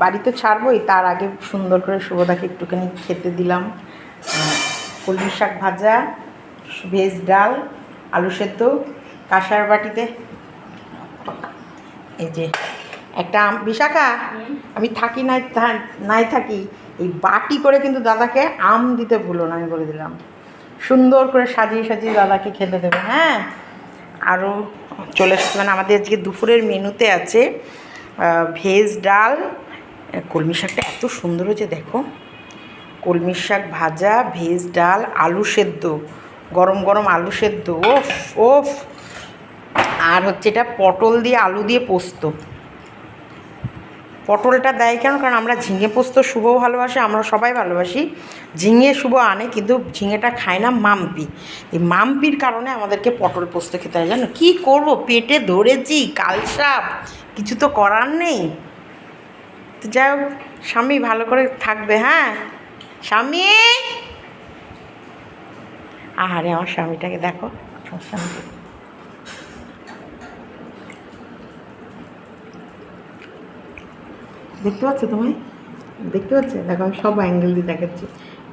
বাড়িতে ছাড়বোই, তার আগে সুন্দর করে শুভদাকে একটুখানি খেতে দিলাম। কলমি শাক ভাজা, ভেজ ডাল, আলু সেদ্ধ, কাঁসার বাটিতে। এই যে, একটা বিশাখা, আমি থাকি, নাই নাই থাকি, এই বাটি করে কিন্তু দাদাকে আম দিতে ভুলো না, আমি বলে দিলাম। সুন্দর করে সাজিয়ে সাজিয়ে দাদাকে খেতে দেবে হ্যাঁ? আরও চলে মানে আমাদের আজকে দুপুরের মেনুতে আছে ভেজ ডাল, কলমি শাকটা এত সুন্দর হয়েছে, দেখো। কলমি শাক ভাজা, ভেজ ডাল, আলু সেদ্ধ, গরম গরম আলু সেদ্ধ, ওফ ওফ। আর হচ্ছে এটা পটল দিয়ে আলু দিয়ে পোস্ত। পটলটা দেয় কেন? কারণ আমরা ঝিঙে পোস্ত শুভ ভালোবাসি, আমরা সবাই ভালোবাসি। ঝিঙে শুভ আনে, কিন্তু ঝিঙেটা খায় না মাম্পি। এই মাম্পির কারণে আমাদেরকে পটল পোস্ত খেতে হয়, জানো? কী করব? পেটে ধরেছি কালসাপ কিছু তো করার নেই। তো যাই হোক, স্বামী ভালো করে থাকবে হ্যাঁ? স্বামী! আহারে, আমার স্বামীটাকে দেখো। স্বামীকে দেখতে পাচ্ছ তোমায় দেখতে পাচ্ছ? দেখো আমি সব অ্যাঙ্গেল দিয়ে দেখাচ্ছি।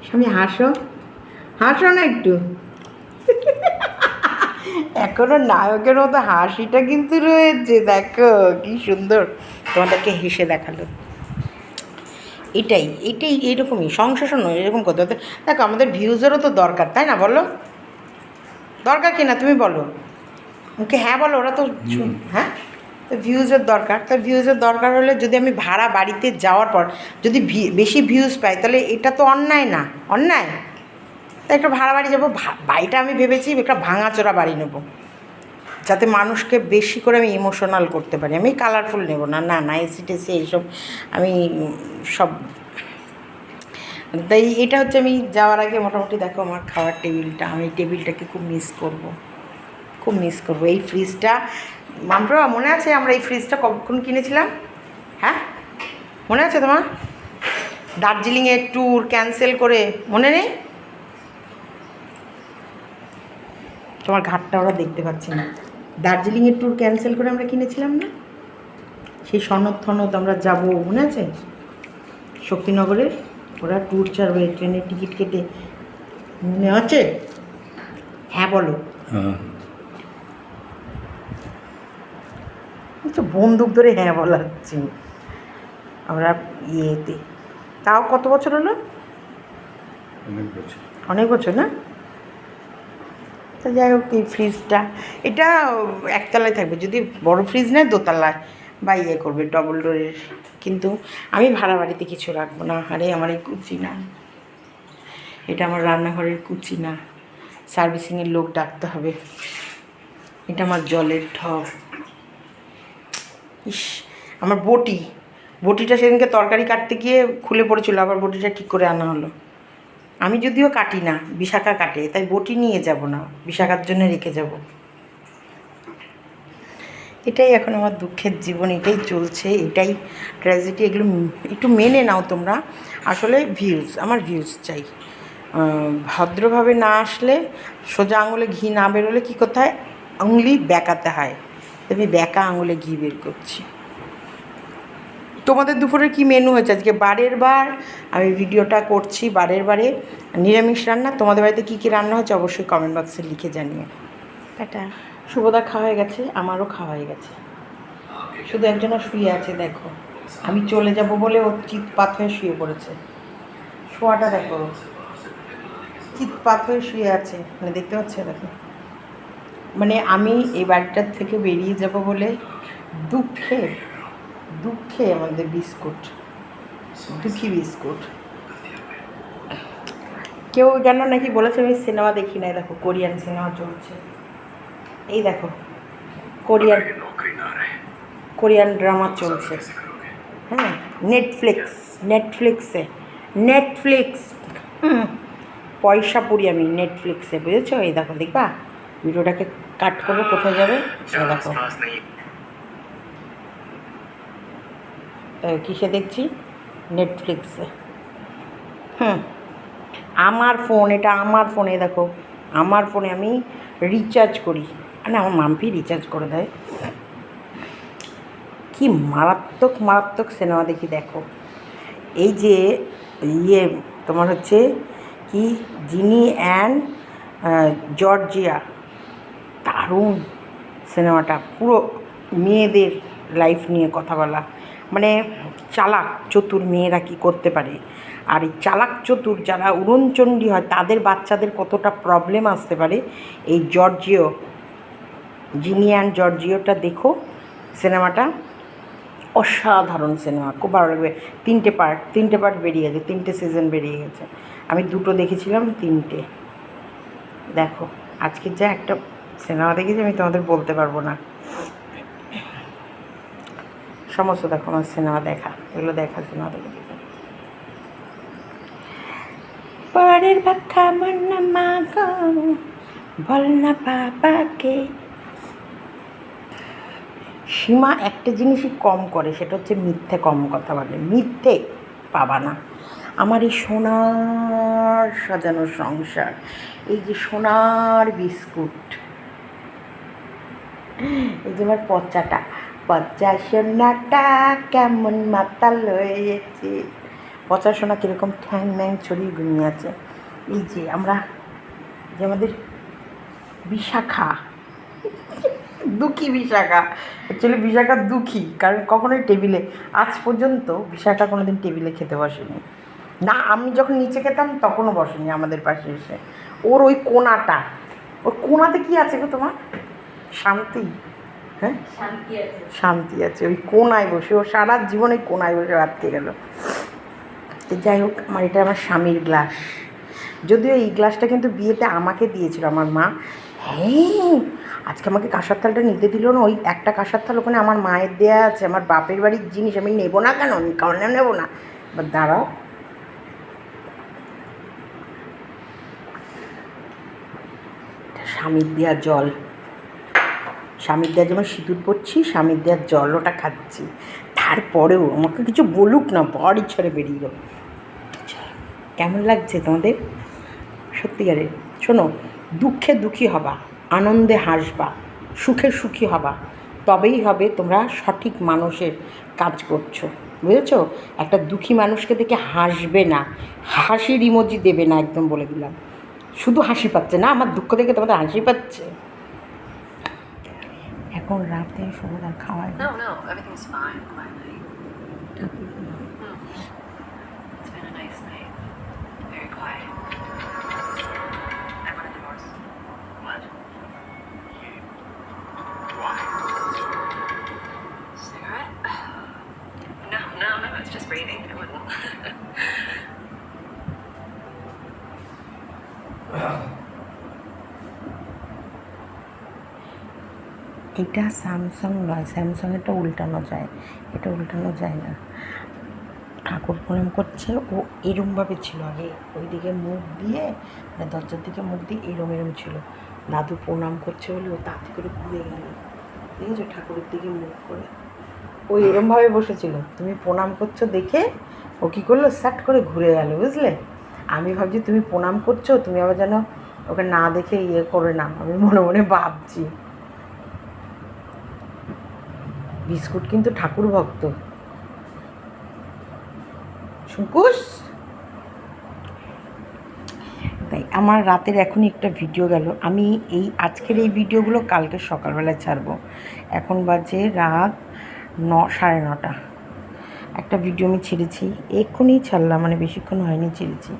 স্বামী হাসো। হাসো না একটু। এখনও নায়কের মতো হাসিটা কিন্তু রয়েছে দেখো কি সুন্দর। তোমাদেরকে হেসে দেখাল। এটাই এটাই এইরকমই সংশোষণ এরকম করতে হতে দেখো আমাদের ভিউজেরও তো দরকার তাই না বলো? দরকার কি না? তুমি বলো। ওকে হ্যাঁ বলো ওরা তো শুন- হ্যাঁ? তো ভিউজের দরকার। তা ভিউজের দরকার হলে যদি আমি ভাড়া বাড়িতে যাওয়ার পর যদি বেশি ভিউজ পাই, তাহলে এটা তো অন্যায় না। অন্যায়? তা একটা ভাড়া বাড়ি যাব বাড়িটা আমি ভেবেছি একটা ভাঙাচোরা বাড়ি নেব। যাতে মানুষকে বেশি করে আমি ইমোশনাল করতে পারি। আমি কালারফুল নেব না না না এসি টেসি এইসব আমি সব তাই এটা হচ্ছে আমি যাওয়ার আগে মোটামুটি দেখো আমার খাওয়ার টেবিলটা আমি টেবিলটাকে খুব মিস করব। খুব মিস করব। এই ফ্রিজটা মামরা, মনে আছে আমরা এই ফ্রিজটা কখন কিনেছিলাম? হ্যাঁ? মনে আছে তোমার? দার্জিলিংয়ের ট্যুর ক্যান্সেল করে, মনে নেই? তোমার ঘাটটা ওরা দেখতে পাচ্ছে না। দার্জিলিংয়ের ট্যুর ক্যান্সেল করে আমরা কিনেছিলাম না? সেই সনদ থনদ আমরা যাব, মনে আছে? শক্তিনগরে ওরা ট্যুর ছাড়বে, ট্রেনের টিকিট কেটে। মনে আছে? হ্যাঁ বলো। হ্যাঁ এই তো বন্দুক ধরে হ্যাঁ বলা হচ্ছে আমরা ইয়েতে। তাও কত বছর হলো? অনেক বছর। অনেক বছর না? তা যাই হোক এই ফ্রিজটা এটা একতলায় থাকবে। যদি বড় ফ্রিজ নেয় দোতলায় বা ইয়ে করবে ডবল ডোরের কিন্তু আমি ভাড়া বাড়িতে কিছু রাখব না। আরে আমার এই কুচি না। এটা আমার রান্নাঘরের কুচি না। সার্ভিসিংয়ের লোক ডাকতে হবে। এটা আমার জলের ঢপ। ইস, আমার বটি। বটিটা সেদিনকে তরকারি কাটতে গিয়ে খুলে পড়েছিল, আবার বটিটা ঠিক করে আনা হলো। আমি যদিও কাটি না, বিশাখা কাটে, তাই বটি নিয়ে যাব না, বিশাখার জন্য রেখে যাব। এটাই এখন আমার দুঃখের জীবন, এটাই চলছে, এটাই ট্র্যাজেডি এগুলো একটু মেনে নাও তোমরা। আসলে ভিউজ আমার ভিউজ চাই। ভদ্রভাবে না আসলে সোজা আঙুলে ঘি না বেরোলে কী করতে হয় আঙুলি বেঁকাতে হয়। আমি বেঁকা আঙুলে ঘি বের করছি। তোমাদের দুপুরের কি মেনু হয়েছে? আজকে বারের বার আমি ভিডিওটা করছি বারের বারে। নিরামিষ রান্না তোমাদের বাড়িতে কী কী রান্না হয়েছে অবশ্যই কমেন্ট বক্সে লিখে জানিও। টাটা। শুভদা খাওয়া হয়ে গেছে আমারও খাওয়া হয়ে গেছে। শুধু একজনও শুয়ে আছে দেখো। আমি চলে যাব বলে ও চিৎপাত হয়ে শুয়ে পড়েছে। শোয়াটা দেখো। চিৎপাত হয়ে শুয়ে আছে। মানে দেখতে পাচ্ছে? দেখো। মানে আমি এই বাড়িটার থেকে বেরিয়ে যাব বলে দুঃখে দুঃখে আমাদের বিস্কুট, দুঃখী বিস্কুট। কেউ যেন নাকি বলেছে, আমি সিনেমা দেখি নাই। দেখো, কোরিয়ান সিনেমা চলছে। এই দেখো, কোরিয়ান কোরিয়ান ড্রামা চলছে। হ্যাঁ নেটফ্লিক্স নেটফ্লিক্সে নেটফ্লিক্স পয়সা পুরি আমি নেটফ্লিক্সে বুঝেছ? এই দেখো, দেখবা? ভিডিওটাকে কাট করব কোথায় যাবে? দেখো। কিসে দেখছি? নেটফ্লিক্সে হুম। আমার ফোন এটা আমার ফোনে দেখো। আমার ফোনে আমি রিচার্জ করি। না আমার মাম্পি রিচার্জ করে দেয়। কি মারাত্মক মারাত্মক সিনেমা দেখি দেখো। এই যে ইয়ে তোমার হচ্ছে কি? জিনি অ্যান্ড জর্জিয়া দারুণ সিনেমাটা। পুরো মেয়েদের লাইফ নিয়ে কথা বলা। মানে চালাক চতুর মেয়েরা কি করতে পারে? আর এই চালাক চতুর যারা উড়নচণ্ডী হয়, তাদের বাচ্চাদের কতটা প্রবলেম আসতে পারে? এই জর্জিও জিনিয়ান জর্জিওটা দেখো। সিনেমাটা অসাধারণ সিনেমা, খুব ভালো লাগবে। তিনটে পার্ট তিনটে পার্ট বেরিয়ে গেছে, তিনটে সিজন বেরিয়ে গেছে। আমি দুটো দেখেছিলাম, তিনটে। দেখো, আজকে যা একটা সিনেমা দেখেছি আমি তোমাদের বলতে পারব না। সমস্ত দেখো আমার সিনেমা দেখা, এগুলো দেখা সিনেমা দেখে পরের ভাক্ষা না মা গো বল না বাবাকে। সীমা একটা জিনিসই কম করে, সেটা হচ্ছে মিথ্যে কম কথা বলে। মিথ্যে পাবা না। আমার এই সোনার সাজানো সংসার, এই যে সোনার বিস্কুট এই যে আমার পচাটা। পচা সোনাটা কেমন মাতাল হয়েছে। পচা সোনা কীরকম ঠ্যাং ম্যাং ছড়িয়ে ঘুমিয়ে আছে। এই যে আমরা যে আমাদের বিশাখা। দুঃখী বিশাখা। অ্যাকচুয়ালি বিশাখা দুঃখী, কারণ কখনোই টেবিলে, আজ পর্যন্ত বিশাখা কোনো দিন টেবিলে খেতে বসেনি। না, আমি যখন নিচে খেতাম তখনও বসেনি আমাদের পাশে এসে। ওর ওই কোনাটা, ওর কোনাতে কি আছে গো তোমার? শান্তি হ্যাঁ? শান্তি আছে। ওই কোনায় বসে ও সারা জীবন ওই কোনায় বসে রাখতে গেল। তো যাই হোক আমার এটা আমার স্বামীর গ্লাস। যদিও এই গ্লাসটা কিন্তু বিয়েতে আমাকে দিয়েছিল আমার মা। হ্যাঁ আজকে আমাকে কাঁসার থালটা নিতে দিল না ওই একটা কাঁসার থাল ওখানে আমার মায়ের দেয়া আছে আমার বাপের বাড়ির জিনিস আমি নেব না কেন? কারণ নেব না। এবার দাঁড়াও। স্বামীর দেওয়া জল। স্বামীর দেওয়া যেমন সিঁদুর পড়ছি স্বামীর দেওয়ার জল ওটা খাচ্ছি। তারপরেও আমাকে কিছু বলুক না বড় ইচ্ছরে বেরিয়ে গেল। কেমন লাগছে তোমাদের? সত্যিকারে, শোনো, দুঃখে দুঃখী হবা, আনন্দে হাসবা, সুখে সুখী হবা, তবেই হবে তোমরা সঠিক মানুষের কাজ করছ। বুঝেছ? একটা দুঃখী মানুষকে দেখে হাসবে না, হাসির ইমোজি দেবে না, একদম বলে দিলাম। শুধু হাসি পাচ্ছে না, আমার দুঃখ দেখে তোমাদের হাসি পাচ্ছে। এখন রাতে সবাই খাওয়ায় No, no, everything's fine quietly. এটা স্যামসাং নয় স্যামসাংয়েরটা উল্টানো যায়। এটা উল্টানো যায় না। ঠাকুর প্রণাম করছে, ও এরমভাবে ছিল আগে। ওইদিকে মুখ দিয়ে মানে দরজার দিকে মুখ দিয়ে এরম এরম ছিল। দাদু প্রণাম করছে বলে ও তাড়াতাড়ি করে ঘুরে গেল। ঠিক আছে, ঠাকুরের দিকে মুখ করে। ও এরমভাবে বসেছিল। তুমি প্রণাম করছ দেখে ও কী করল? স্যাট করে ঘুরে গেল, বুঝলে? আমি ভাবছি তুমি প্রণাম করছ, তুমি আবার যেন ওকে না দেখে ইয়ে করে না আমি মনে মনে ভাবছি। বিস্কুট কিন্তু ঠাকুর ভক্ত। শুকুস তাই আমার রাতের এখনই একটা ভিডিও গেল। আমি এই আজকের এই ভিডিওগুলো কালকে সকালবেলায় ছাড়বো। এখন বাজে রাত ন, সাড়ে নটা। একটা ভিডিও আমি ছেড়েছি। এক্ষুনি ছাড়লাম মানে বেশিক্ষণ হয়নি ছেড়েছি।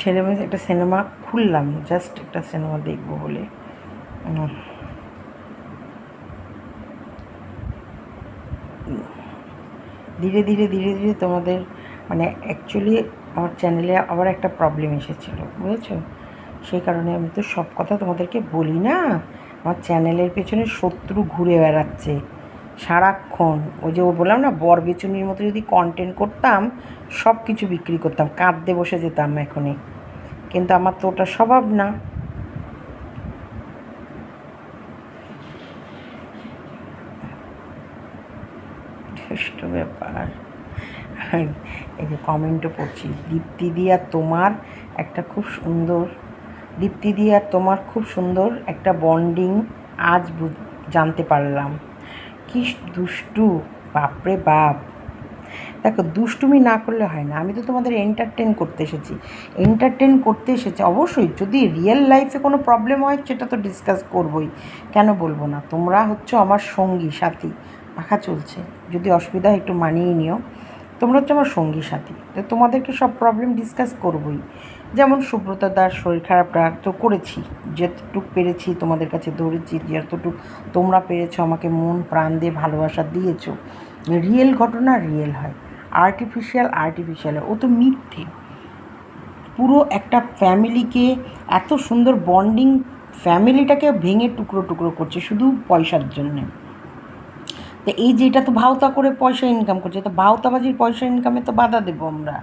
ছেড়ে একটা সিনেমা খুললাম, জাস্ট একটা সিনেমা দেখব বলে। ধীরে ধীরে ধীরে ধীরে তোমাদের মানে অ্যাকচুয়ালি আমার চ্যানেলে আবার একটা প্রবলেম এসেছিল, বুঝেছ? সেই কারণে আমি তো সব কথা তোমাদেরকে বলি না। আমার চ্যানেলের পেছনে শত্রু ঘুরে বেড়াচ্ছে সারাক্ষণ। ওই যে ও বললাম না, বর বেচুনির মতো যদি কন্টেন্ট করতাম সব কিছু বিক্রি করতাম, কাঁদতে বসে যেতাম এখনই। কিন্তু আমার তো ওটা স্বভাব না দুষ্ট ব্যাপার এই যে কমেন্টও পড়ছি। দীপ্তি দিয়া তোমার একটা খুব সুন্দর, দীপ্তি দিয়া তোমার খুব সুন্দর একটা বন্ডিং আজ জানতে পারলাম। কি দুষ্টু, বাপরে বাপ। দেখো, দুষ্টুমি না করলে হয় না। আমি তো তোমাদের এন্টারটেন করতে এসেছি। এন্টারটেন করতে এসেছি। অবশ্যই, যদি রিয়েল লাইফে কোনো প্রবলেম হয়, সেটা তো ডিসকাস করবই। কেন বলব না? তোমরা হচ্ছে আমার সঙ্গী, সাথী। পাখা চলছে। যদি অসুবিধা হয়, একটু মানিয়ে নিও। তোমরা হচ্ছে আমার সঙ্গী সাথী। তো তোমাদেরকে সব প্রবলেম ডিসকাস করবই। যেমন সুব্রতা দাস শরীর খারাপটা তো করেছি, যতটুক পেরেছি তোমাদের কাছে দৌড়েছি যতটুক তোমরা পেরেছ, আমাকে মন প্রাণ দিয়ে ভালোবাসা দিয়েছ। রিয়েল ঘটনা রিয়েল হয়। আর্টিফিশিয়াল আর্টিফিশিয়াল ও তো মিথ্যে। পুরো একটা ফ্যামিলিকে এত সুন্দর বন্ডিং ফ্যামিলিটাকে ভেঙে টুকরো টুকরো করছে শুধু পয়সার জন্যে। তো এই যে এটা তো ভাওতা করে পয়সা ইনকাম করছে, তো ভাওতাবাজির পয়সা ইনকামে তো বাধা দেবো আমরা।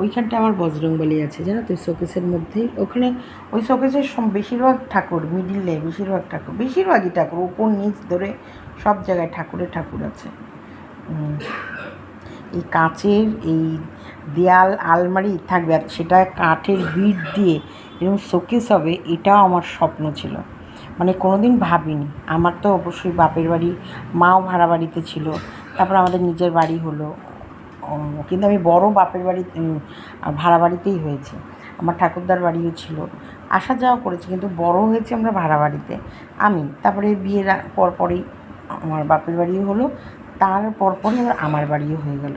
ওইখানটা আমার বজরংবলী আছে, জানো তো শোকেসের মধ্যেই। ওখানে ওই শোকেসের বেশিরভাগ ঠাকুর মিডিলে বেশিরভাগ ঠাকুর, বেশিরভাগই ঠাকুর, উপর নিচ ধরে সব জায়গায় ঠাকুরের ঠাকুর আছে। এই কাঁচের এই দেয়াল, আলমারি থাকবে, আর সেটা কাঠের বিট দিয়ে এরকম শোকেস হবে, এটাও আমার স্বপ্ন ছিল। মানে কোনো দিন ভাবিনি। আমার তো অবশ্যই বাপের বাড়ি, মাও ভাড়া বাড়িতে ছিল, তারপর আমাদের নিজের বাড়ি হলো। কিন্তু আমি বড় বাপের বাড়ি ভাড়া বাড়িতেই হয়েছে। আমার ঠাকুরদার বাড়িও ছিল। আসা যাওয়া করেছি, কিন্তু বড় হয়েছে আমরা ভাড়া বাড়িতে। আমি, তারপরে বিয়ের পরপরই আমার বাপের বাড়িও হলো, তার পরপরই আবার আমার বাড়িও হয়ে গেল।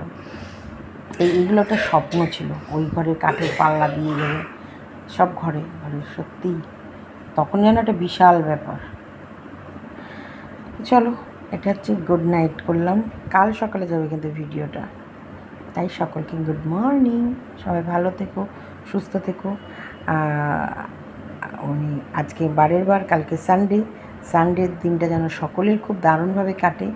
এই, এইগুলো একটা স্বপ্ন ছিল। ওই ঘরে কাঠের পাল্লা দিয়ে গেলে, সব ঘরে ঘরে সত্যিই তখন যেন একটা বিশাল ব্যাপার। চলো, এটা হচ্ছে গুড নাইট করলাম। কাল সকালে যাবে কিন্তু ভিডিওটা। তাই সকলকে গুড মর্নিং সবাই ভালো থেকো, সুস্থ থেকো। উনি আজকে বারের বার, কালকে সানডে সানডের দিনটা যেন সকলের খুব দারুণভাবে কাটে।